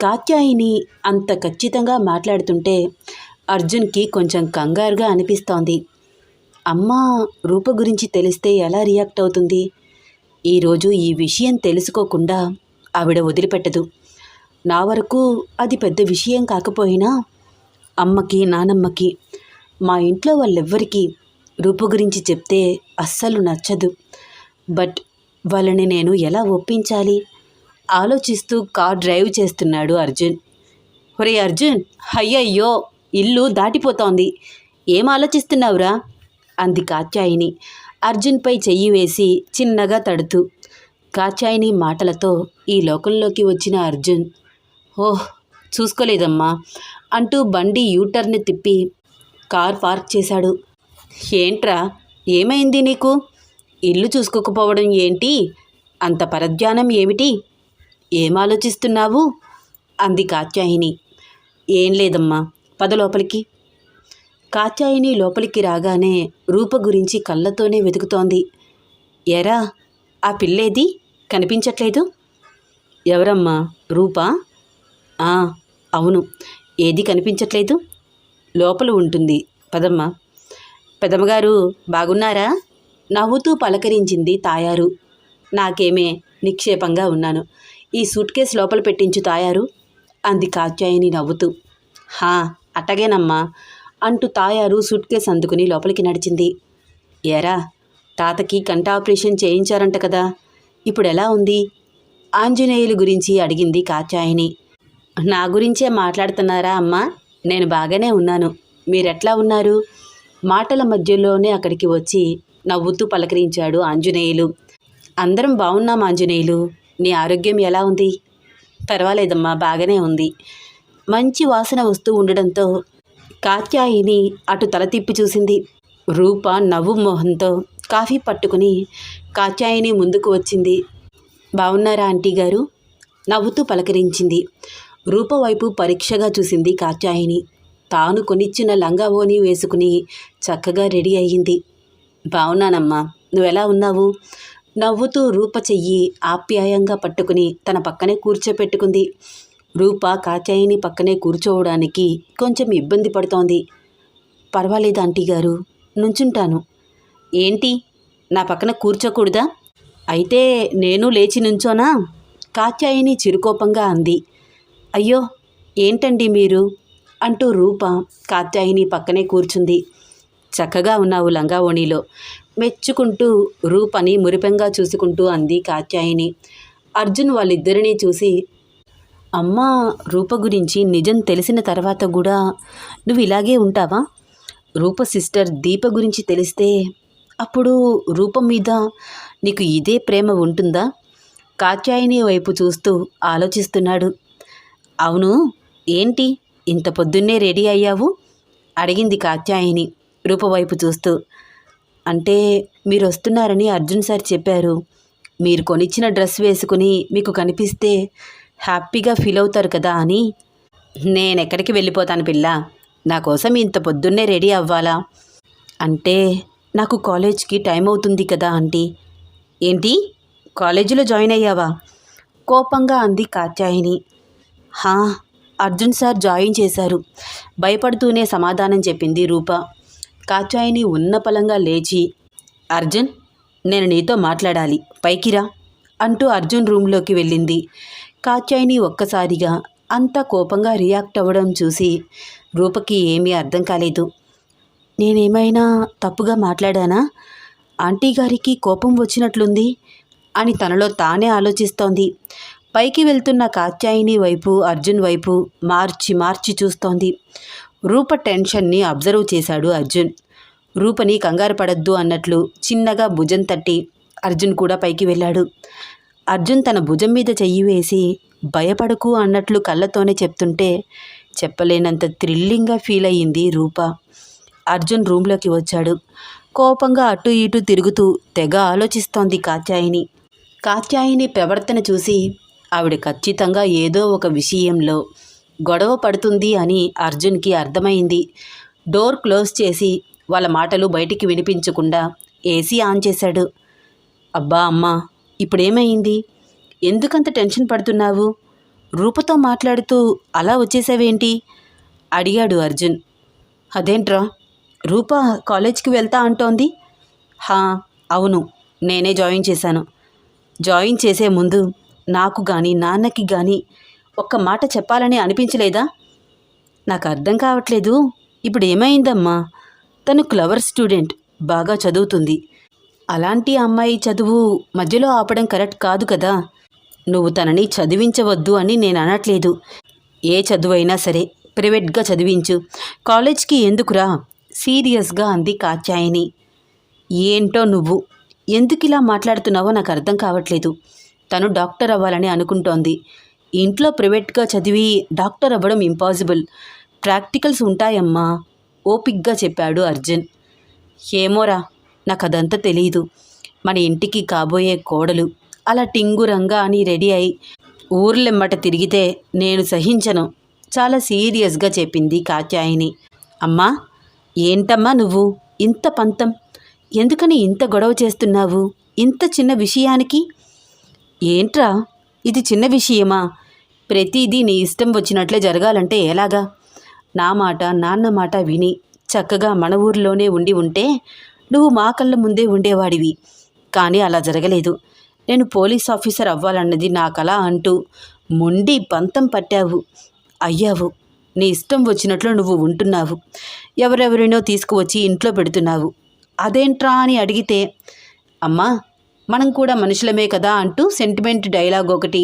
కాత్యాయిని అంత ఖచ్చితంగా మాట్లాడుతుంటే అర్జున్కి కొంచెం కంగారుగా అనిపిస్తోంది. అమ్మ రూప గురించి తెలిస్తే ఎలా రియాక్ట్ అవుతుంది? ఈరోజు ఈ విషయం తెలుసుకోకుండా ఆవిడ వదిలిపెట్టదు. నా వరకు అది పెద్ద విషయం కాకపోయినా అమ్మకి నానమ్మకి మా ఇంట్లో వాళ్ళెవ్వరికీ రూప గురించి చెప్తే అస్సలు నచ్చదు. బట్ వాళ్ళని నేను ఎలా ఒప్పించాలి? ఆలోచిస్తూ కార్ డ్రైవ్ చేస్తున్నాడు అర్జున్. ఒరే అర్జున్ అయ్యయ్యో ఇల్లు దాటిపోతోంది. ఏం ఆలోచిస్తున్నావురా? అంది కాత్యాయిని. అర్జున్పై చెయ్యి వేసి చిన్నగా తడుతూ. కాత్యాయిని మాటలతో ఈ లోకంలోకి వచ్చిన అర్జున్ ఓహ్ చూసుకోలేదమ్మా అంటూ బండి యూటర్న్ తిప్పి కార్ పార్క్ చేశాడు. ఏంట్రా ఏమైంది నీకు? ఇల్లు చూసుకోకపోవడం ఏంటి? అంత పరధ్యానం ఏమిటి? ఏం ఆలోచిస్తున్నావు అంది కాత్యాయిని. ఏం లేదమ్మా పద లోపలికి. కాత్యాయిని లోపలికి రాగానే రూప గురించి కళ్ళతోనే వెతుకుతోంది. ఎరా ఆ పిల్లేది? కనిపించట్లేదు? ఎవరమ్మా రూపా? అవును ఏది కనిపించట్లేదు? లోపల ఉంటుంది పదమ్మా. పెదమ్మగారు బాగున్నారా? నవ్వుతూ పలకరించింది తాయారు. నాకేమే నిక్షేపంగా ఉన్నాను. ఈ సూట్ కేసు లోపల పెట్టించు తాయారు? అంది కాత్యాయని నవ్వుతూ. హా అట్టగేనమ్మా అంటూ తాయారు సూట్ కేసు అందుకుని లోపలికి నడిచింది. ఏరా తాతకి కంట ఆపరేషన్ చేయించారంట కదా ఇప్పుడు ఎలా ఉంది? ఆంజనేయులు గురించి అడిగింది కాత్యాయని. నా గురించే మాట్లాడుతున్నారా అమ్మా? నేను బాగానే ఉన్నాను. మీరెట్లా ఉన్నారు? మాటల మధ్యలోనే అక్కడికి వచ్చి నవ్వుతూ పలకరించాడు ఆంజనేయులు. అందరం బాగున్నాం ఆంజనేయులు. నీ ఆరోగ్యం ఎలా ఉంది? పర్వాలేదమ్మా బాగానే ఉంది. మంచి వాసన వస్తూ ఉండడంతో కాత్యాయిని అటు తల తిప్పి చూసింది. రూప నవ్వు మొహంతో కాఫీ పట్టుకుని కాత్యాయిని ముందుకు వచ్చింది. బాగున్నారా ఆంటీ గారు? నవ్వుతూ పలకరించింది. రూప వైపు పరీక్షగా చూసింది కాత్యాయిని. తాను కొనిచ్చిన లంగా ఓని వేసుకుని చక్కగా రెడీ అయ్యింది. బాగున్నానమ్మా నువ్వెలా ఉన్నావు? నవ్వుతూ రూప చెయ్యి ఆప్యాయంగా పట్టుకుని తన పక్కనే కూర్చోపెట్టుకుంది. రూప కాచాయిని పక్కనే కూర్చోవడానికి కొంచెం ఇబ్బంది పడుతోంది. పర్వాలేదు ఆంటీ గారు నుంచుంటాను. ఏంటి? నా పక్కన కూర్చోకూడదా? అయితే నేను లేచి నుంచోనా? కాచాయిని చిరుకోపంగా అంది. అయ్యో ఏంటండి మీరు? అంటూ రూప కాత్యాయిని పక్కనే కూర్చుంది. చక్కగా ఉన్నావు లంగావోణిలో. మెచ్చుకుంటూ రూపని మురిపెంగా చూసుకుంటూ అంది కాత్యాయిని. అర్జున్ వాళ్ళిద్దరినీ చూసి అమ్మ రూప గురించి నిజం తెలిసిన తర్వాత కూడా నువ్వు ఇలాగే ఉంటావా? రూప సిస్టర్ దీప గురించి తెలిస్తే అప్పుడు రూపం మీద నీకు ఇదే ప్రేమ ఉంటుందా? కాత్యాయిని వైపు చూస్తూ ఆలోచిస్తున్నాడు. అవును ఏంటి? ఇంత పొద్దున్నే రెడీ అయ్యావు? అడిగింది కాత్యాయిని రూప వైపు చూస్తూ. అంటే మీరు వస్తున్నారని అర్జున్ సార్ చెప్పారు. మీరు కొనిచ్చిన డ్రెస్ వేసుకుని మీకు కనిపిస్తే హ్యాపీగా ఫీల్ అవుతారు కదా అని. నేను ఎక్కడికి వెళ్ళిపోతాను పిల్ల? నా కోసం ఇంత పొద్దున్నే రెడీ అవ్వాలా? అంటే నాకు కాలేజ్కి టైం అవుతుంది కదా ఆంటీ. ఏంటి? కాలేజీలో జాయిన్ అయ్యావా? కోపంగా అంది కాత్యాయిని. హా అర్జున్ సార్ జాయిన్ చేశారు. భయపడుతూనే సమాధానం చెప్పింది రూప. కాత్యాయిని ఉన్న పలంగా లేచి అర్జున్ నేను నీతో మాట్లాడాలి. పైకిరా అంటూ అర్జున్ రూమ్లోకి వెళ్ళింది. కాత్యాయిని ఒక్కసారిగా అంత కోపంగా రియాక్ట్ అవ్వడం చూసి రూపకి ఏమీ అర్థం కాలేదు. నేనేమైనా తప్పుగా మాట్లాడానా? ఆంటీ గారికి కోపం వచ్చినట్లుంది అని తనలో తానే ఆలోచిస్తోంది. పైకి వెళ్తున్న కాత్యాయిని వైపు అర్జున్ వైపు మార్చి మార్చి చూస్తోంది. రూప టెన్షన్ని అబ్జర్వ్ చేశాడు అర్జున్. రూపని కంగారు పడద్దు అన్నట్లు చిన్నగా భుజం తట్టి అర్జున్ కూడా పైకి వెళ్ళాడు. అర్జున్ తన భుజం మీద చెయ్యి వేసి భయపడకు అన్నట్లు కళ్ళతోనే చెప్తుంటే చెప్పలేనంత థ్రిల్లింగ్గా ఫీల్ అయ్యింది రూప. అర్జున్ రూమ్లోకి వచ్చాడు. కోపంగా అటు ఇటు తిరుగుతూ తెగ ఆలోచిస్తోంది కాత్యాయిని. కాత్యాయిని ప్రవర్తన చూసి ఆవిడ ఖచ్చితంగా ఏదో ఒక విషయంలో గొడవ పడుతుంది అని అర్జున్కి అర్థమైంది. డోర్ క్లోజ్ చేసి వాళ్ళ మాటలు బయటికి వినిపించకుండా ఏసీ ఆన్ చేశాడు. అబ్బా అమ్మా ఇప్పుడేమైంది? ఎందుకంత టెన్షన్ పడుతున్నావు? రూపతో మాట్లాడుతూ అలా వచ్చేసావేంటి? అడిగాడు అర్జున్. అదేంట్రా రూప కాలేజ్కి వెళ్తా అంటోంది? హా అవును నేనే జాయిన్ చేశాను. జాయిన్ చేసే ముందు నాకు కానీ నాన్నకి కానీ ఒక్క మాట చెప్పాలని అనిపించలేదా? నాకు అర్థం కావట్లేదు. ఇప్పుడు ఏమైందమ్మా? తను క్లవర్ స్టూడెంట్ బాగా చదువుతుంది. అలాంటి అమ్మాయి చదువు మధ్యలో ఆపడం కరెక్ట్ కాదు కదా? నువ్వు తనని చదివించవద్దు అని నేను అనట్లేదు. ఏ చదువైనా సరే ప్రైవేట్గా చదివించు. కాలేజ్కి ఎందుకురా? సీరియస్గా అంది కాత్యాయని. ఏంటో నువ్వు? ఎందుకు ఇలా మాట్లాడుతున్నావో నాకు అర్థం కావట్లేదు. తను డాక్టర్ అవ్వాలని అనుకుంటోంది. ఇంట్లో ప్రైవేట్గా చదివి డాక్టర్ అవ్వడం ఇంపాసిబుల్. ప్రాక్టికల్స్ ఉంటాయమ్మా ఓపిక్గా చెప్పాడు అర్జున్. ఏమోరా నాకు అదంతా తెలియదు మన ఇంటికి కాబోయే కోడలు. అలా టింగురంగా అని రెడీ అయి ఊర్లెమ్మట తిరిగితే నేను సహించను. చాలా సీరియస్గా చెప్పింది కాత్యాయిని. అమ్మా ఏంటమ్మా నువ్వు? ఇంత పంతం. ఎందుకని ఇంత గొడవ చేస్తున్నావు? ఇంత చిన్న విషయానికి? ఏంట్రా? ఇది చిన్న విషయమా? ప్రతిదీ నీ ఇష్టం వచ్చినట్లే జరగాలంటే ఎలాగా? నా మాట నాన్న మాట విని చక్కగా మన ఊరిలోనే ఉండి ఉంటే నువ్వు మా కళ్ళ ముందే ఉండేవాడివి. కానీ అలా జరగలేదు. నేను పోలీస్ ఆఫీసర్ అవ్వాలన్నది నా కళ అంటూ మొండి పంతం పట్టావు. అయ్యావు. నీ ఇష్టం వచ్చినట్లు నువ్వు ఉంటున్నావు. ఎవరెవరినో తీసుకువచ్చి ఇంట్లో పెడుతున్నావు. అదేంట్రా అని అడిగితే అమ్మా మనం కూడా మనుషులమే కదా అంటూ సెంటిమెంట్ డైలాగ్ ఒకటి.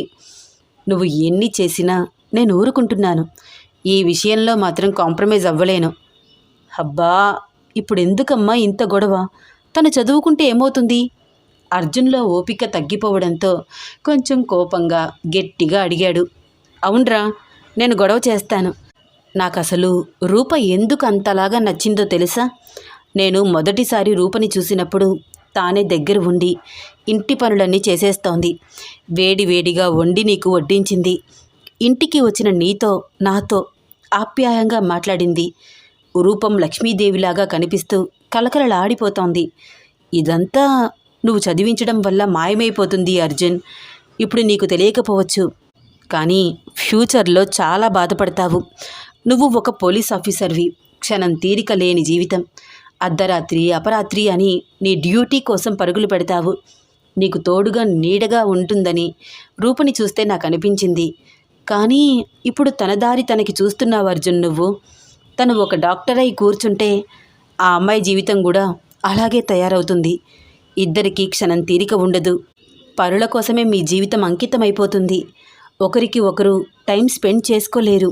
నువ్వు ఎన్ని చేసినా నేను ఊరుకుంటున్నాను. ఈ విషయంలో మాత్రం కాంప్రమైజ్ అవ్వలేను. అబ్బా ఇప్పుడు ఎందుకమ్మా ఇంత గొడవ? తను చదువుకుంటే ఏమవుతుంది? అర్జున్లో ఓపిక తగ్గిపోవడంతో కొంచెం కోపంగా గట్టిగా అడిగాడు. అవునరా నేను గొడవ చేస్తాను. నాకు అసలు రూప ఎందుకు అంతలాగా నచ్చిందో తెలుసా? నేను మొదటిసారి రూపని చూసినప్పుడు తానే దగ్గర ఉండి ఇంటి పనులన్నీ చేసేస్తోంది. వేడి వేడిగా వండి నీకు వడ్డించింది. ఇంటికి వచ్చిన నీతో నాతో ఆప్యాయంగా మాట్లాడింది. రూపం లక్ష్మీదేవిలాగా కనిపిస్తూ కలకలలాడిపోతోంది ఇదంతా నువ్వు చదివించడం వల్ల మాయమైపోతుంది అర్జున్. ఇప్పుడు నీకు తెలియకపోవచ్చు. కానీ ఫ్యూచర్లో చాలా బాధపడతావు. నువ్వు ఒక పోలీస్ ఆఫీసర్వి. క్షణం తీరిక లేని జీవితం. అర్ధరాత్రి అపరాత్రి అని నీ డ్యూటీ కోసం పరుగులు పెడతావు. నీకు తోడుగా నీడగా ఉంటుందని రూపని చూస్తే నాకు అనిపించింది కానీ ఇప్పుడు తన దారి తనకి చూస్తున్నావు అర్జున్ నువ్వు. తను ఒక డాక్టర్ అయి కూర్చుంటే ఆ అమ్మాయి జీవితం కూడా అలాగే తయారవుతుంది. ఇద్దరికీ క్షణం తీరిక ఉండదు. పరుల కోసమే మీ జీవితం అంకితమైపోతుంది. ఒకరికి ఒకరు టైం స్పెండ్ చేసుకోలేరు.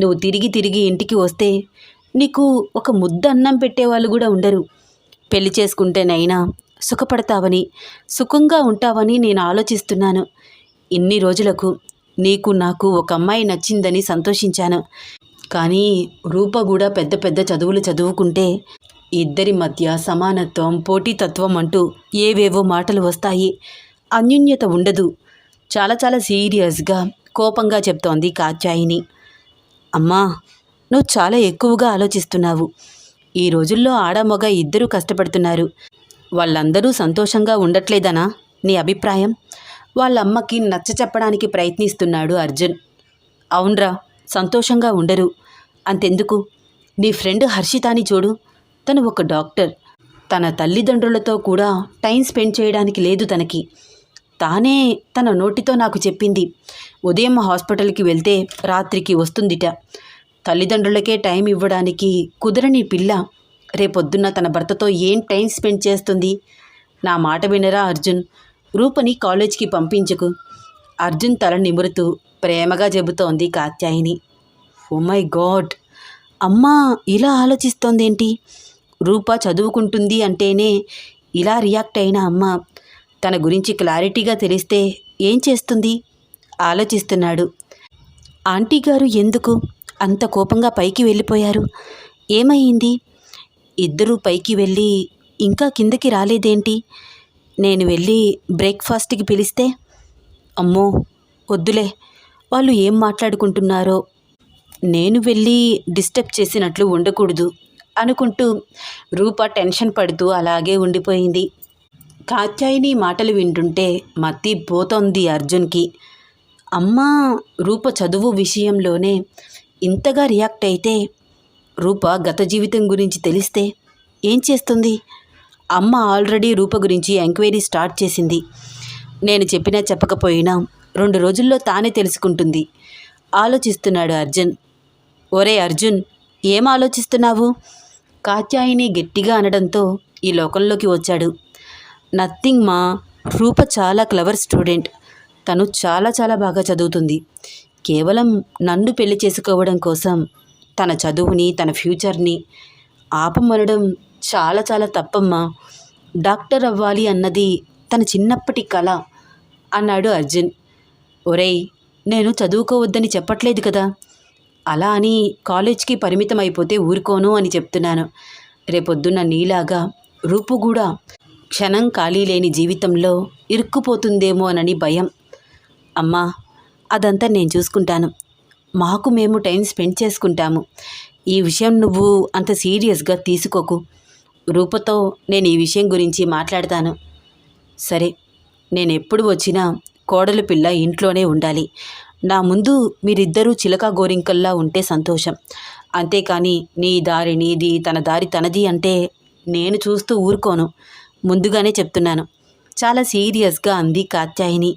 నువ్వు తిరిగి తిరిగి ఇంటికి వస్తే నీకు ఒక ముద్ద అన్నం పెట్టేవాళ్ళు కూడా ఉండరు. పెళ్ళి చేసుకుంటేనైనా సుఖపడతావని సుఖంగా ఉంటావని నేను ఆలోచిస్తున్నాను. ఇన్ని రోజులకు నీకు నాకు ఒక అమ్మాయి నచ్చిందని సంతోషించాను. కానీ రూప కూడా పెద్ద పెద్ద చదువులు చదువుకుంటే ఇద్దరి మధ్య సమానత్వం పోటీతత్వం అంటూ ఏవేవో మాటలు వస్తాయి. అన్యోన్యత ఉండదు. చాలా చాలా సీరియస్గా కోపంగా చెప్తోంది కాత్యాయిని. అమ్మా నువ్వు చాలా ఎక్కువగా ఆలోచిస్తున్నావు. ఈ రోజుల్లో ఆడమొగ ఇద్దరూ కష్టపడుతున్నారు. వాళ్ళందరూ సంతోషంగా ఉండట్లేదనా నీ అభిప్రాయం? వాళ్ళ అమ్మకి నచ్చ చెప్పడానికి ప్రయత్నిస్తున్నాడు అర్జున్. అవునరా సంతోషంగా ఉండరు. అంతెందుకు? నీ ఫ్రెండ్ హర్షితాని చూడు. తను ఒక డాక్టర్. తన తల్లిదండ్రులతో కూడా టైం స్పెండ్ చేయడానికి లేదు తనకి. తానే తన నోటితో నాకు చెప్పింది. ఉదయం హాస్పిటల్కి వెళ్తే రాత్రికి వస్తుందిట. తల్లిదండ్రులకే టైం ఇవ్వడానికి కుదరని పిల్ల రేపొద్దున్న తన భర్తతో ఏం టైం స్పెండ్ చేస్తుంది? నా మాట వినరా అర్జున్? రూపని కాలేజ్కి పంపించుకు. అర్జున్ తల నిమురుతూ ప్రేమగా చెబుతోంది కాత్యాయిని. Oh my God! అమ్మా ఇలా ఆలోచిస్తోందేంటి? రూప చదువుకుంటుంది అంటేనే ఇలా రియాక్ట్ అయిన అమ్మ తన గురించి క్లారిటీగా తెలిస్తే ఏం చేస్తుంది? ఆలోచిస్తున్నాడు. ఆంటీ గారు ఎందుకు? అంత కోపంగా పైకి వెళ్ళిపోయారు. ఏమైంది? ఇద్దరూ పైకి వెళ్ళి ఇంకా కిందకి రాలేదేంటి? నేను వెళ్ళి బ్రేక్ఫాస్ట్కి పిలిస్తే? అమ్మో వద్దులే. వాళ్ళు ఏం మాట్లాడుకుంటున్నారో? నేను వెళ్ళి డిస్టర్బ్ చేసినట్లు ఉండకూడదు అనుకుంటూ రూప టెన్షన్ పడుతూ అలాగే ఉండిపోయింది. కాత్యాయిని మాటలు వింటుంటే మత్తి పోతోంది అర్జున్కి. అమ్మ రూప చదువు విషయంలోనే ఇంతగా రియాక్ట్ అయితే రూప గత జీవితం గురించి తెలిస్తే ఏం చేస్తుంది? అమ్మ ఆల్రెడీ రూప గురించి ఎంక్వైరీ స్టార్ట్ చేసింది. నేను చెప్పినా చెప్పకపోయినా రెండు రోజుల్లో తానే తెలుసుకుంటుంది. ఆలోచిస్తున్నాడు అర్జున్. ఒరే అర్జున్ ఏం ఆలోచిస్తున్నావు? కాత్యాయిని గట్టిగా అనడంతో ఈ లోకంలోకి వచ్చాడు. నథింగ్ మా రూప చాలా క్లవర్ స్టూడెంట్. తను చాలా చాలా బాగా చదువుతుంది. కేవలం నన్ను పెళ్ళి చేసుకోవడం కోసం తన చదువుని తన ఫ్యూచర్ని ఆపమనడం చాలా చాలా తప్పమ్మా. డాక్టర్ అవ్వాలి అన్నది తన చిన్నప్పటి కళ అన్నాడు అర్జున్. ఒరేయ్ నేను చదువుకోవద్దని చెప్పట్లేదు కదా. అలా అని కాలేజ్కి పరిమితం అయిపోతే ఊరుకోను అని చెప్తున్నాను. రేపొద్దున్న నీలాగా రూపు కూడా క్షణం ఖాళీ లేని జీవితంలో ఇరుక్కుపోతుందేమో అనని భయం. అమ్మా అదంతా నేను చూసుకుంటాను. మాకు మేము టైం స్పెండ్ చేసుకుంటాము. ఈ విషయం నువ్వు అంత సీరియస్గా తీసుకోకు. రూపతో నేను ఈ విషయం గురించి మాట్లాడతాను. సరే నేను ఎప్పుడు వచ్చినా కోడలు పిల్ల ఇంట్లోనే ఉండాలి. నా ముందు మీరిద్దరూ చిలక గోరింకల్లా ఉంటే సంతోషం. అంతేకాని నీ దారి నీది తన దారి తనది అంటే నేను చూస్తూ ఊరుకోను. ముందుగానే చెప్తున్నాను. చాలా సీరియస్గా అంది కాత్యాయిని.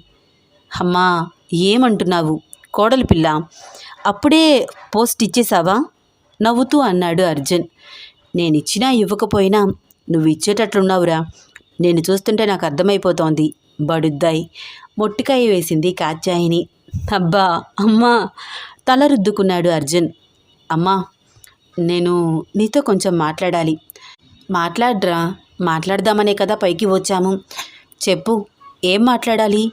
అమ్మా ఏమంటున్నావు? కోడలు పిల్ల అప్పుడే పోస్ట్ ఇచ్చేసావా? నవ్వుతూ అన్నాడు అర్జున్. నేను ఇచ్చినా ఇవ్వకపోయినా నువ్వు ఇచ్చేటట్లున్నావురా నేను చూస్తుంటే నాకు అర్థమైపోతోంది. బడుద్దాయి. మొట్టికాయ వేసింది కాచాయిని అబ్బా అమ్మా తల రుద్దుకున్నాడు అర్జున్. అమ్మా నేను నీతో కొంచెం మాట్లాడాలి. మాట్లాడరా మాట్లాడదామనే కదా పైకి వచ్చాము. చెప్పు ఏం మాట్లాడాలి?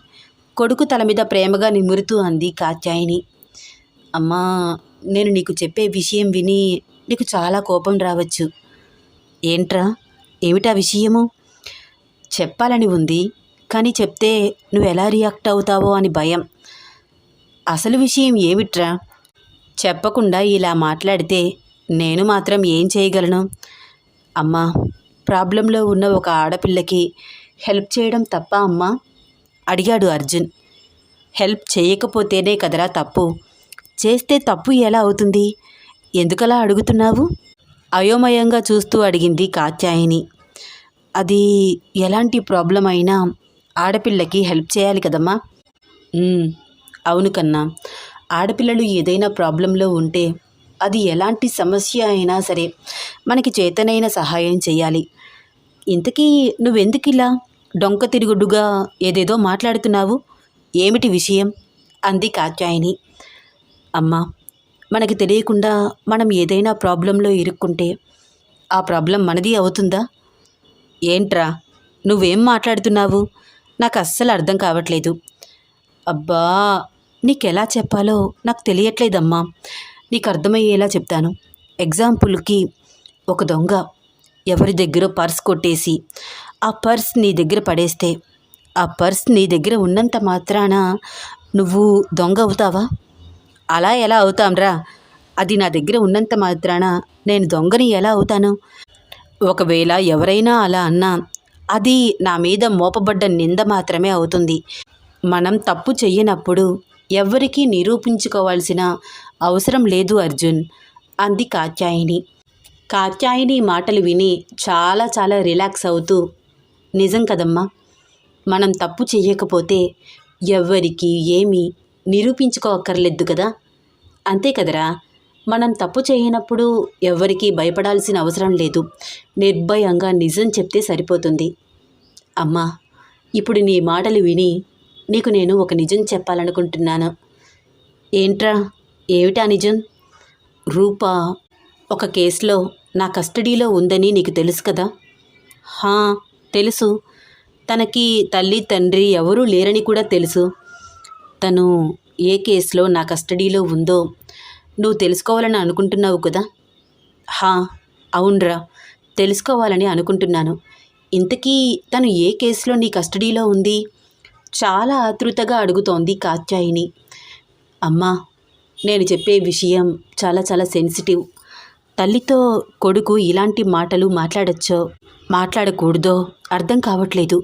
కొడుకు తల మీద ప్రేమగా నిమురుతూ అంది కాత్యాయిని. అమ్మా నేను నీకు చెప్పే విషయం విని నీకు చాలా కోపం రావచ్చు. ఏంట్రా? ఏమిటా విషయము? చెప్పాలని ఉంది కానీ చెప్తే నువ్వు ఎలా రియాక్ట్ అవుతావో అని భయం. అసలు విషయం ఏమిట్రా? చెప్పకుండా ఇలా మాట్లాడితే నేను మాత్రం ఏం చేయగలను? అమ్మా ప్రాబ్లంలో ఉన్న ఒక ఆడపిల్లకి హెల్ప్ చేయడం తప్ప అమ్మా? అడిగాడు అర్జున్. హెల్ప్ చేయకపోతేనే కదరా తప్పు. చేస్తే తప్పు ఎలా అవుతుంది? ఎందుకలా అడుగుతున్నావు? అయోమయంగా చూస్తూ అడిగింది కాత్యాయని. అది ఎలాంటి ప్రాబ్లం అయినా ఆడపిల్లకి హెల్ప్ చేయాలి కదమ్మా. అవును కన్నా. ఆడపిల్లలు ఏదైనా ప్రాబ్లంలో ఉంటే అది ఎలాంటి సమస్య అయినా సరే మనకి చేతనైన సహాయం చేయాలి. ఇంతకీ నువ్వెందుకు ఇలా డొంక తిరుగుడుగా ఏదేదో మాట్లాడుతున్నావు? ఏమిటి విషయం? అంది కాత్యాయని. అమ్మా మనకి తెలియకుండా మనం ఏదైనా ప్రాబ్లంలో ఇరుక్కుంటే ఆ ప్రాబ్లం మనది అవుతుందా? ఏంట్రా నువ్వేం మాట్లాడుతున్నావు? నాకు అస్సలు అర్థం కావట్లేదు. అబ్బా నీకెలా చెప్పాలో నాకు తెలియట్లేదమ్మా. నీకు అర్థమయ్యేలా చెప్తాను. ఎగ్జాంపుల్కి ఒక దొంగ ఎవరి దగ్గర పర్స్ కొట్టేసి ఆ పర్స్ నీ దగ్గర పడేస్తే ఆ పర్స్ నీ దగ్గర ఉన్నంత మాత్రాన నువ్వు దొంగ అవుతావా? అలా ఎలా అవుతాంరా? అది నా దగ్గర ఉన్నంత మాత్రాన నేను దొంగని ఎలా అవుతాను? ఒకవేళ ఎవరైనా అలా అన్నా అది నా మీద మోపబడ్డ నింద మాత్రమే అవుతుంది. మనం తప్పు చెయ్యనప్పుడు ఎవ్వరికీ నిరూపించుకోవాల్సిన అవసరం లేదు అర్జున్ అంది కాత్యాయిని. కాత్యాయిని మాటలు విని చాలా చాలా రిలాక్స్ అవుతూ నిజం కదమ్మా మనం తప్పు చెయ్యకపోతే ఎవ్వరికి ఏమీ నిరూపించుకోక్కర్లేదు కదా? అంతే కదరా. మనం తప్పు చేయనప్పుడు ఎవ్వరికీ భయపడాల్సిన అవసరం లేదు. నిర్భయంగా నిజం చెప్తే సరిపోతుంది. అమ్మా ఇప్పుడు నీ మాటలు విని నీకు నేను ఒక నిజం చెప్పాలనుకుంటున్నాను. ఏంట్రా? ఏమిటా నిజం? రూప ఒక కేసులో నా కస్టడీలో ఉందని నీకు తెలుసు కదా? హా తెలుసు. తనకి తల్లి తండ్రి ఎవరూ లేరని కూడా తెలుసు. తను ఏ కేసులో నా కస్టడీలో ఉందో నువ్వు తెలుసుకోవాలని అనుకుంటున్నావు కదా? హా అవునరా. తెలుసుకోవాలని అనుకుంటున్నాను. ఇంతకీ తను ఏ కేసులో నీ కస్టడీలో ఉంది? చాలా ఆతృతగా అడుగుతోంది కాత్యాయిని. అమ్మా నేను చెప్పే విషయం చాలా చాలా సెన్సిటివ్. తల్లితో కొడుకు ఇలాంటి మాటలు మాట్లాడచ్చో మాట్లాడకూడదో అర్థం కావట్లేదు.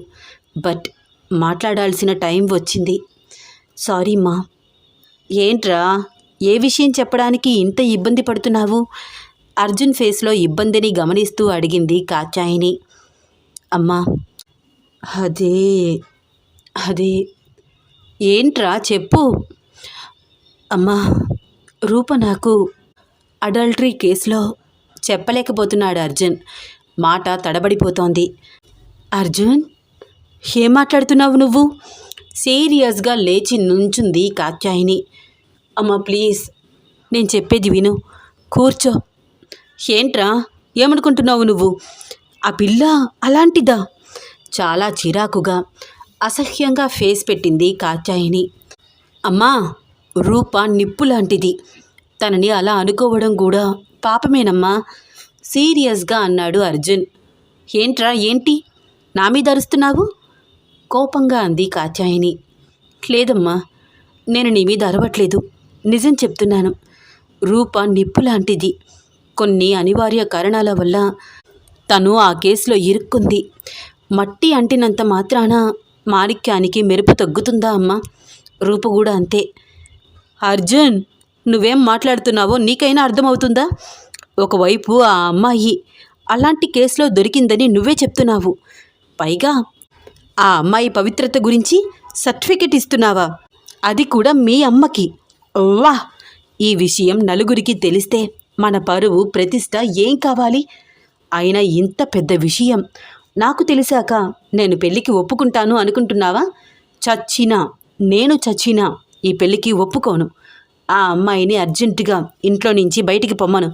బట్ మాట్లాడాల్సిన టైం వచ్చింది. సారీ మా. ఏంట్రా? ఏ విషయం చెప్పడానికి ఇంత ఇబ్బంది పడుతున్నావు? అర్జున్ ఫేస్లో ఇబ్బందిని గమనిస్తూ అడిగింది కాచాయిని అమ్మా. అదే అదే. ఏంట్రా చెప్పు. అమ్మా రూప నాకు అడల్టరీ కేసులో చెప్పలేకపోతున్నాడు అర్జున్. మాట తడబడిపోతోంది. అర్జున్ ఏం మాట్లాడుతున్నావు నువ్వు? సీరియస్గా లేచి నుంచుంది కాత్యాయిని. అమ్మా ప్లీజ్ నేను చెప్పేది విను. కూర్చో. ఏంట్రా ఏమనుకుంటున్నావు నువ్వు? ఆ పిల్ల అలాంటిదా? చాలా చిరాకుగా అసహ్యంగా ఫేస్ పెట్టింది కాత్యాయిని. అమ్మా రూప నిప్పు లాంటిది తనని అలా అనుకోవడం కూడా పాపమేనమ్మా. సీరియస్గా అన్నాడు అర్జున్. ఏంట్రా ఏంటి? నా మీద అరుస్తున్నావు? కోపంగా అంది కాత్యాయని. లేదమ్మా నేను నీ మీద అరవట్లేదు. నిజం చెప్తున్నాను. రూప నిప్పు లాంటిది. కొన్ని అనివార్య కారణాల వల్ల తను ఆ కేసులో ఇరుక్కుంది. మట్టి అంటినంత మాత్రాన మాణిక్యానికి మెరుపు తగ్గుతుందా అమ్మా? రూపు కూడా అంతే. అర్జున్ నువ్వేం మాట్లాడుతున్నావో నీకైనా అర్థమవుతుందా? ఒకవైపు ఆ అమ్మాయి అలాంటి కేసులో దొరికిందని నువ్వే చెప్తున్నావు. పైగా ఆ అమ్మాయి పవిత్రత గురించి సర్టిఫికెట్ ఇస్తున్నావా? అది కూడా మీ అమ్మకి. వా ఈ విషయం నలుగురికి తెలిస్తే మన పరువు ప్రతిష్ట ఏం కావాలి? అయినా ఇంత పెద్ద విషయం. నాకు తెలిసాక నేను పెళ్ళికి ఒప్పుకుంటాను అనుకుంటున్నావా? చచ్చినా నేను చచ్చినా ఈ పెళ్ళికి ఒప్పుకోను. ఆ అమ్మాయిని అర్జెంటుగా ఇంట్లో నుంచి బయటికి పొమ్మను.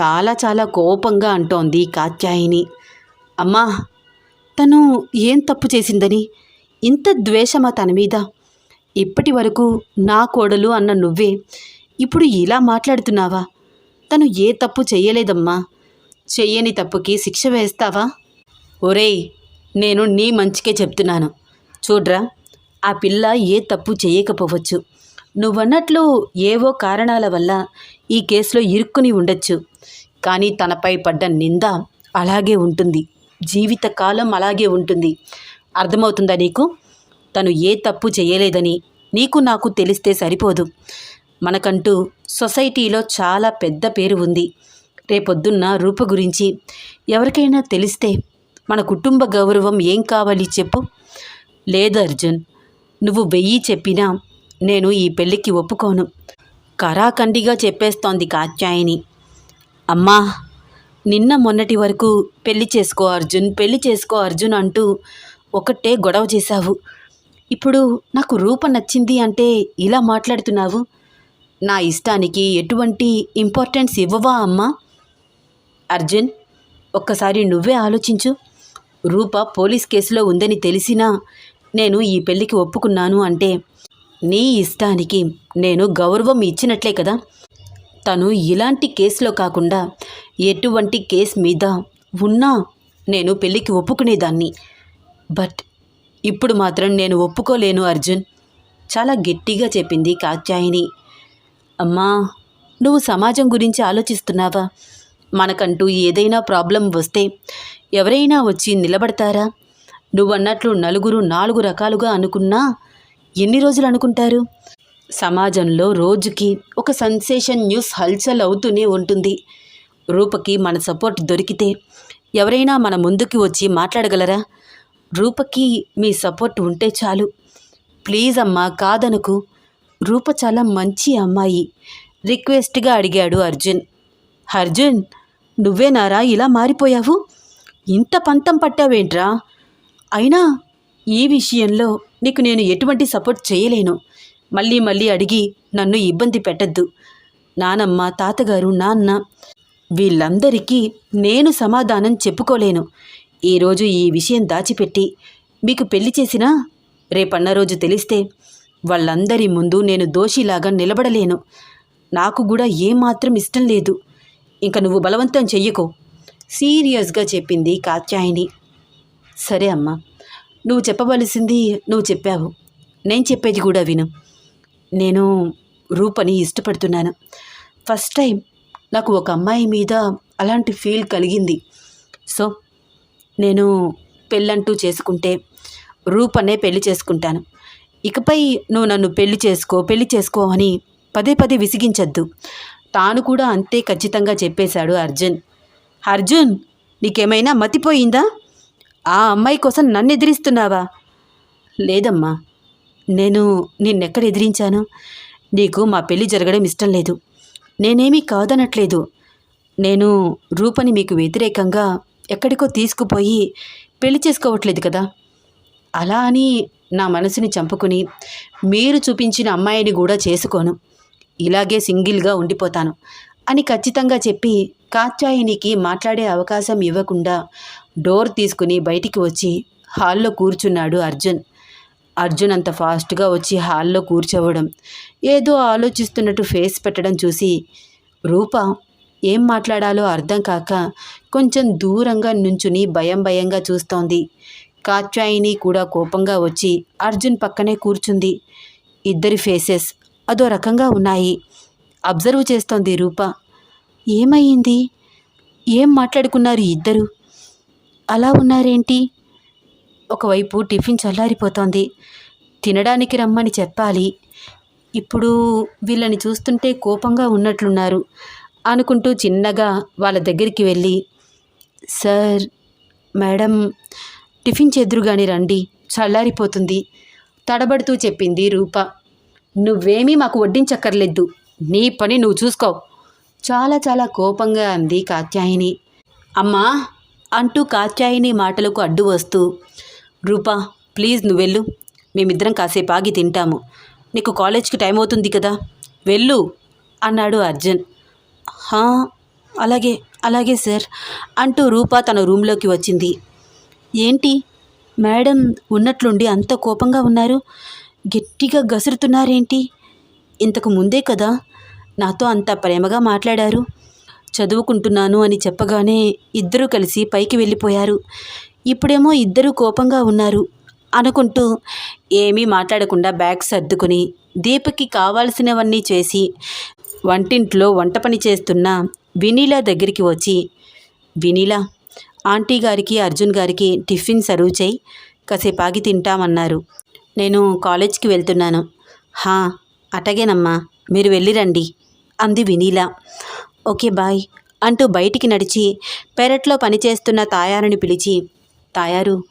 చాలా చాలా కోపంగా అంటోంది కాత్యాయిని. అమ్మా! తను ఏం తప్పు చేసిందని? ఇంత ద్వేషమా తన మీద? ఇప్పటి వరకు నా కోడలు అన్న నువ్వే ఇప్పుడు ఇలా మాట్లాడుతున్నావా? తను ఏ తప్పు చెయ్యలేదమ్మా చెయ్యని తప్పుకి శిక్ష వేస్తావా? ఒరేయ్ నేను నీ మంచికే చెప్తున్నాను. చూడ్రా ఆ పిల్ల ఏ తప్పు చేయకపోవచ్చు. నువ్వన్నట్లు ఏవో కారణాల వల్ల ఈ కేసులో ఇరుక్కుని ఉండొచ్చు. కానీ తనపై పడ్డ నింద అలాగే ఉంటుంది. జీవితకాలం అలాగే ఉంటుంది. అర్థమవుతుందా నీకు? తను ఏ తప్పు చేయలేదని నీకు నాకు తెలిస్తే సరిపోదు. మనకంటూ సొసైటీలో చాలా పెద్ద పేరు ఉంది. రేపొద్దున్న రూప గురించి ఎవరికైనా తెలిస్తే మన కుటుంబ గౌరవం ఏం కావాలి చెప్పు. లేదు అర్జున్ నువ్వు వెయ్యి చెప్పినా నేను ఈ పెళ్ళికి ఒప్పుకోను. కరాఖండిగా చెప్పేస్తోంది కాత్యాయని. అమ్మా నిన్న మొన్నటి వరకు పెళ్ళి చేసుకో అర్జున్ పెళ్ళి చేసుకో అర్జున్ అంటూ ఒకటే గొడవ చేశావు. ఇప్పుడు నాకు రూప నచ్చింది అంటే ఇలా మాట్లాడుతున్నావు? నా ఇష్టానికి ఎటువంటి ఇంపార్టెన్స్ ఇవ్వవా అమ్మా? అర్జున్ ఒక్కసారి నువ్వే ఆలోచించు. రూప పోలీస్ కేసులో ఉందని తెలిసినా నేను ఈ పెళ్ళికి ఒప్పుకున్నాను అంటే నీ ఇష్టానికి నేను గౌరవం ఇచ్చినట్లే కదా? తను ఇలాంటి కేసులో కాకుండా ఎటువంటి కేసు మీద ఉన్నా నేను పెళ్ళికి ఒప్పుకునేదాన్ని. బట్ ఇప్పుడు మాత్రం నేను ఒప్పుకోలేను అర్జున్. చాలా గట్టిగా చెప్పింది కాత్యాయిని. అమ్మా నువ్వు సమాజం గురించి ఆలోచిస్తున్నావా? మనకంటూ ఏదైనా ప్రాబ్లం వస్తే ఎవరైనా వచ్చి నిలబడతారా? నువ్వన్నట్లు నలుగురు నాలుగు రకాలుగా అనుకున్నా ఎన్ని రోజులు అనుకుంటారు? సమాజంలో రోజుకి ఒక సెన్సేషన్ న్యూస్ హల్చల్ అవుతూనే ఉంటుంది. రూపకి మన సపోర్ట్ దొరికితే ఎవరైనా మన ముందుకి వచ్చి మాట్లాడగలరా? రూపకి మీ సపోర్ట్ ఉంటే చాలు. ప్లీజ్ అమ్మా కాదనుకు. రూప చాలా మంచి అమ్మాయి. రిక్వెస్ట్గా అడిగాడు అర్జున్. అర్జున్ నువ్వేనారా ఇలా మారిపోయావు? ఇంత పంతం పట్టావేంట్రా? అయినా ఈ విషయంలో నీకు నేను ఎటువంటి సపోర్ట్ చేయలేను. మళ్ళీ మళ్ళీ అడిగి నన్ను ఇబ్బంది పెట్టద్దు. నానమ్మ తాతగారు నాన్న వీళ్ళందరికీ నేను సమాధానం చెప్పుకోలేను. ఈరోజు ఈ విషయం దాచిపెట్టి మీకు పెళ్ళి చేసినా రేపన్న రోజు తెలిస్తే వాళ్ళందరి ముందు నేను దోషిలాగా నిలబడలేను. నాకు కూడా ఏమాత్రం ఇష్టం లేదు. ఇంక నువ్వు బలవంతం చెయ్యకు. సీరియస్గా చెప్పింది కాత్యాయిని. సరే అమ్మా నువ్వు చెప్పవలసింది నువ్వు చెప్పావు. నేను చెప్పేది కూడా విను. నేను రూపని ఇష్టపడుతున్నాను. ఫస్ట్ టైం నాకు ఒక అమ్మాయి మీద అలాంటి ఫీల్ కలిగింది. సో నేను పెళ్ళంటూ చేసుకుంటే రూపనే పెళ్ళి చేసుకుంటాను. ఇకపై నువ్వు నన్ను పెళ్ళి చేసుకో పెళ్ళి చేసుకో అని పదే పదే విసిగించద్దు. తాను కూడా అంతే ఖచ్చితంగా చెప్పేశాడు అర్జున్. అర్జున్ నీకేమైనా మతిపోయిందా? ఆ అమ్మాయి కోసం నన్ను ఎదిరిస్తున్నావా లేదమ్మా. నేను నిన్నెక్కడ ఎదిరించాను? నీకు మా పెళ్ళి జరగడం ఇష్టం లేదు. నేనేమీ కాదనట్లేదు. నేను రూపని మీకు వ్యతిరేకంగా ఎక్కడికో తీసుకుపోయి పెళ్ళి చేసుకోవట్లేదు కదా? అలా అని నా మనసుని చంపుకుని మీరు చూపించిన అమ్మాయిని కూడా చేసుకోను. ఇలాగే సింగిల్గా ఉండిపోతాను అని ఖచ్చితంగా చెప్పి కాత్యాయనికి మాట్లాడే అవకాశం ఇవ్వకుండా డోర్ తీసుకుని బయటికి వచ్చి హాల్లో కూర్చున్నాడు అర్జున్. అర్జున్ అంత ఫాస్ట్గా వచ్చి హాల్లో కూర్చోవడం ఏదో ఆలోచిస్తున్నట్టు ఫేస్ పెట్టడం చూసి రూప ఏం మాట్లాడాలో అర్థం కాక కొంచెం దూరంగా నుంచుని భయం భయంగా చూస్తోంది. కాత్యాయిని కూడా కోపంగా వచ్చి అర్జున్ పక్కనే కూర్చుంది. ఇద్దరి ఫేసెస్ అదో రకంగా ఉన్నాయి. అబ్జర్వ్ చేస్తోంది రూప. ఏమయ్యింది ఏం మాట్లాడుకున్నారు ఇద్దరు? అలా ఉన్నారేంటి? ఒకవైపు టిఫిన్ చల్లారిపోతోంది. తినడానికి రమ్మని చెప్పాలి. ఇప్పుడు వీళ్ళని చూస్తుంటే కోపంగా ఉన్నట్లున్నారు. అనుకుంటూ చిన్నగా వాళ్ళ దగ్గరికి వెళ్ళి సార్ మేడం టిఫిన్ చెదురుగాని రండి. చల్లారిపోతుంది. తడబడుతూ చెప్పింది రూప. నువ్వేమీ మాకు వడ్డించక్కర్లేదు. నీ పని నువ్వు చూసుకో. చాలా చాలా కోపంగా అంది కాత్యాయిని. అమ్మా అంటూ కాత్యాయిని మాటలకు అడ్డు వస్తూ రూపా ప్లీజ్ నువ్వు వెళ్ళు. మేమిద్దరం కాసేపు ఆగి తింటాము. నీకు కాలేజ్కి టైం అవుతుంది కదా? వెళ్ళు అన్నాడు అర్జున్. హా అలాగే అలాగే సార్ అంటూ రూప తన రూమ్లోకి వచ్చింది. ఏంటి? మేడం ఉన్నట్లుండి అంత కోపంగా ఉన్నారు? గట్టిగా గసురుతున్నారేంటి? ఇంతకు ముందే కదా నాతో అంత ప్రేమగా మాట్లాడారు. చదువుకుంటున్నాను అని చెప్పగానే ఇద్దరూ కలిసి పైకి వెళ్ళిపోయారు. ఇప్పుడేమో ఇద్దరూ కోపంగా ఉన్నారు. అనుకుంటూ ఏమీ మాట్లాడకుండా బ్యాగ్ సర్దుకుని దీపకి కావాల్సినవన్నీ చేసి వంటింట్లో వంట పని చేస్తున్న వినీలా దగ్గరికి వచ్చి వినీలా ఆంటీ గారికి అర్జున్ గారికి టిఫిన్ సర్వ్ చేయి కాసేపు ఆగి తింటామన్నారు. నేను కాలేజ్కి వెళ్తున్నాను. హా అటగేనమ్మా మీరు వెళ్ళిరండి అంది వినీలా. ఓకే బాయ్ అంటూ బయటికి నడిచి పెరట్లో పనిచేస్తున్న తాయారుని పిలిచి తాయారు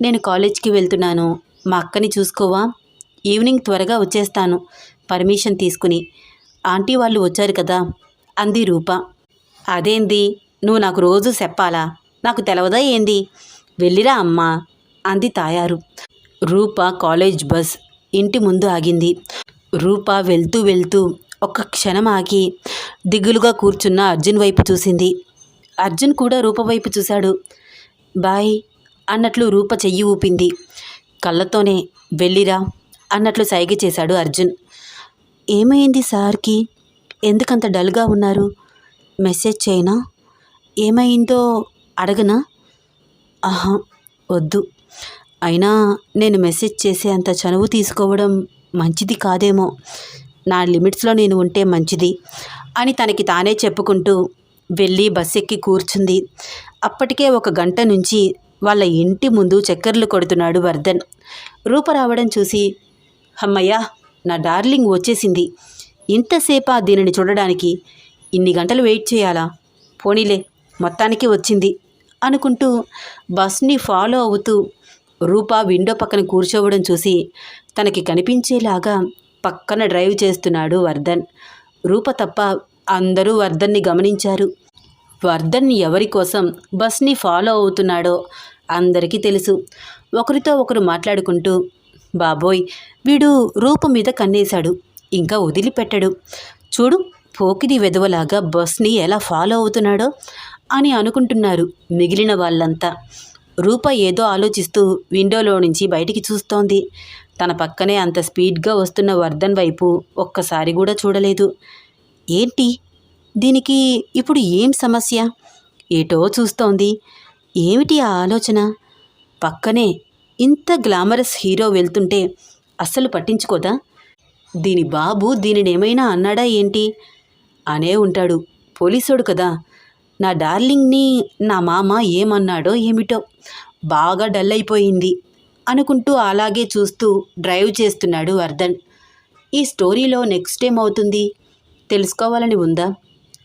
నేను కాలేజ్కి వెళ్తున్నాను. మా అక్కని చూసుకోవా? ఈవినింగ్ త్వరగా వచ్చేస్తాను. పర్మిషన్ తీసుకుని. ఆంటీ వాళ్ళు వచ్చారు కదా? అంది రూప. అదేంది? నువ్వు నాకు రోజు చెప్పాలా? నాకు తెలవదా ఏంది? వెళ్ళిరా అమ్మా అంది తాయారు. రూప కాలేజ్ బస్ ఇంటి ముందు ఆగింది. రూప వెళ్తూ వెళ్తూ ఒక్క క్షణం ఆగి దిగులుగా కూర్చున్న అర్జున్ వైపు చూసింది. అర్జున్ కూడా రూప వైపు చూశాడు. బాయ్ అన్నట్లు రూప చెయ్యి ఊపింది. కళ్ళతోనే వెళ్ళిరా అన్నట్లు సైగ చేశాడు అర్జున్. ఏమైంది సార్కి? ఎందుకంత డల్గా ఉన్నారు? మెసేజ్ చేయనా? ఏమైందో అడగనా? ఆహా వద్దు. అయినా నేను మెసేజ్ చేసే అంత చనువు తీసుకోవడం మంచిది కాదేమో. నా లిమిట్స్లో నేను ఉంటే మంచిది అని తనకి తానే చెప్పుకుంటూ వెళ్ళి బస్ ఎక్కి కూర్చుంది. అప్పటికే ఒక గంట నుంచి వాళ్ళ ఇంటి ముందు చక్కర్లు కొడుతున్నాడు వర్ధన్. రూప రావడం చూసి అమ్మయ్యా నా డార్లింగ్ వచ్చేసింది. ఇంతసేపా దీనిని చూడడానికి ఇన్ని గంటలు వెయిట్ చేయాలా? పోనీలే మొత్తానికి వచ్చింది అనుకుంటూ బస్ని ఫాలో అవుతూ రూప విండో పక్కన కూర్చోవడం చూసి తనకి కనిపించేలాగా పక్కన డ్రైవ్ చేస్తున్నాడు వర్ధన్. రూప తప్ప అందరూ వర్ధన్ని గమనించారు. వర్ధన్ ఎవరి కోసం బస్ని ఫాలో అవుతున్నాడో అందరికీ తెలుసు. ఒకరితో ఒకరు మాట్లాడుకుంటూ బాబోయ్ వీడు రూపు మీద కన్నేశాడు ఇంకా వదిలిపెట్టడు. చూడు పోకిరి వెధవలాగా బస్ని ఎలా ఫాలో అవుతున్నాడో అని అనుకుంటున్నారు మిగిలిన వాళ్ళంతా. రూప ఏదో ఆలోచిస్తూ విండోలో నుంచి బయటికి చూస్తోంది. తన పక్కనే అంత స్పీడ్గా వస్తున్న వర్ధన్ వైపు ఒక్కసారి కూడా చూడలేదు. ఏంటి? దీనికి ఇప్పుడు ఏం సమస్య? ఏటో చూస్తోంది. ఏమిటి ఆ ఆలోచన? పక్కనే ఇంత గ్లామరస్ హీరో వెళ్తుంటే అస్సలు పట్టించుకోదా? దీని బాబు దీనినేమైనా అన్నాడా ఏంటి? అనే ఉంటాడు. పోలీసోడు కదా. నా డార్లింగ్ని నా మామ ఏమన్నాడో ఏమిటో బాగా డల్ అయిపోయింది అనుకుంటూ అలాగే చూస్తూ డ్రైవ్ చేస్తున్నాడు వర్ధన్ ఈ స్టోరీలో నెక్స్ట్ ఏమవుతుంది? తెలుసుకోవాలని ఉందా?